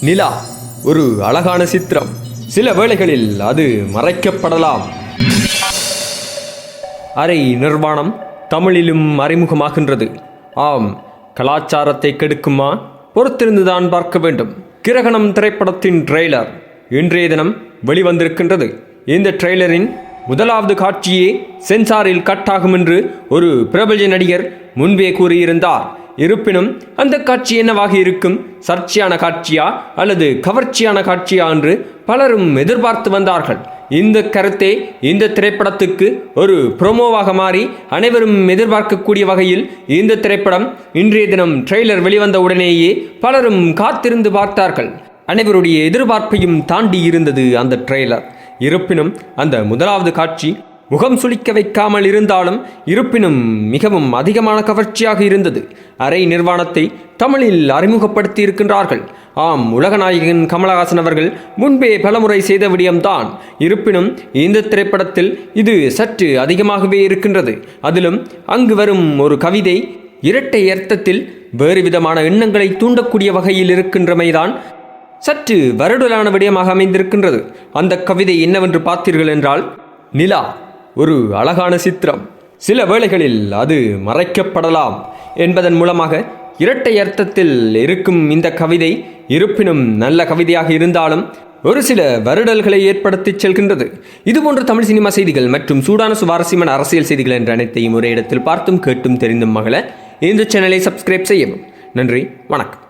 நிலா ஒரு அழகான சித்திரம். சில வேளைகளில் அது மறைக்கப்படலாம். அரை நிர்வாணம் தமிழிலும் அறிமுகமாகின்றது. ஆம் கலாச்சாரத்தை கெடுக்குமா? பொறுத்திருந்துதான் பார்க்க வேண்டும். கிரகணம் திரைப்படத்தின் ட்ரெய்லர் இன்றைய தினம் வெளிவந்திருக்கின்றது. இந்த ட்ரெய்லரின் முதலாவது காட்சியே சென்சாரில் கட்டாகும் என்று ஒரு பிரபல நடிகர் முன்பே கூறியிருந்தார். இருப்பினும் அந்த காட்சி என்னவாக இருக்கும்? சர்ச்சையான காட்சியா அல்லது கவர்ச்சியான காட்சியா என்று பலரும் எதிர்பார்த்து வந்தார்கள். இந்த கருத்தே இந்த திரைப்படத்துக்கு ஒரு ப்ரோமோவாக மாறி அனைவரும் எதிர்பார்க்கக்கூடிய வகையில் இந்த திரைப்படம் இன்றைய தினம் ட்ரெய்லர் வெளிவந்த உடனேயே பலரும் காத்திருந்து பார்த்தார்கள். அனைவருடைய எதிர்பார்ப்பையும் தாண்டி இருந்தது அந்த ட்ரெய்லர் இருப்பினும் அந்த முதலாவது காட்சி முகம் சுளிக்க வைக்காமல் இருந்தாலும் இருப்பினும் மிகவும் அதிகமான கவர்ச்சியாக இருந்தது. அரை நிர்வாணத்தை தமிழில் அறிமுகப்படுத்தி இருக்கின்றார்கள் ஆம் உலகநாயகன் கமலஹாசன் அவர்கள் முன்பே பலமுறை செய்த விடயம்தான். இருப்பினும் இந்த திரைப்படத்தில் இது சற்று அதிகமாகவே இருக்கின்றது. அதிலும் அங்கு வரும் ஒரு கவிதை இரட்டை அர்த்தத்தில் வேறு விதமான எண்ணங்களை தூண்டக்கூடிய வகையில் இருக்கின்றமைதான் சற்று வருடலான விடயமாக அமைந்திருக்கின்றது. அந்த கவிதை என்னவென்று பார்த்தீர்கள் என்றால் நிலா. ஒரு அழகான சித்திரம். சில வேளைகளில் அது மறைக்கப்படலாம் என்பதன் மூலமாக இரட்டை அர்த்தத்தில் இருக்கும் இந்த கவிதை இருப்பினும் நல்ல கவிதையாக இருந்தாலும் ஒரு சில வருடல்களை ஏற்படுத்தி செல்கின்றது. இதுபோன்ற தமிழ் சினிமா செய்திகள் மற்றும் சூடான சுவாரஸ்யமான அரசியல் செய்திகள் என்ற அனைத்தையும் ஒரே இடத்தில் பார்த்தும் கேட்டும் தெரிந்தும் மகள இந்த சேனலை சப்ஸ்கிரைப் செய்யவும். நன்றி வணக்கம்.